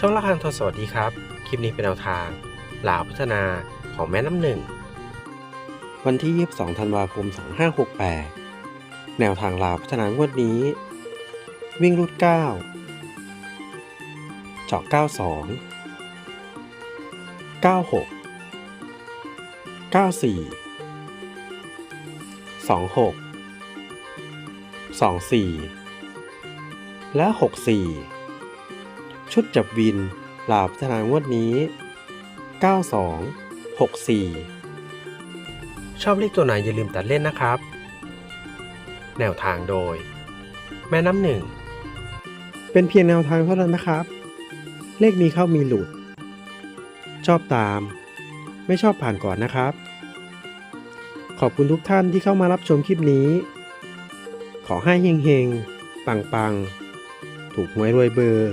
ช่องละครังทอสวัสดีครับ คลิปนี้เป็นแนวทางลาวพัฒนาของแม่น้ำหนึ่ง วันที่ 22 ธันวาคม 2568 แนวทางลาวพัฒนางวดนี้ วิ่งรูด 9 เจาะ 92 96 94 26 24 และ 64 ชุดจับวินลาวพัฒนางวดนี้ 92 64 ชอบเลขตัวไหนอย่าลืมตัดเล่นนะครับ แนวทางโดย แม่น้ำหนึ่ง เป็นเพียงแนวทางเท่านั้นนะครับ เลขมีเข้ามีหลุด ชอบตาม ไม่ชอบผ่านก่อนนะครับ ขอบคุณทุกท่านที่เข้ามารับชมคลิปนี้ ขอให้เฮงๆ ปังๆ ถูกหวยรวยเบอร์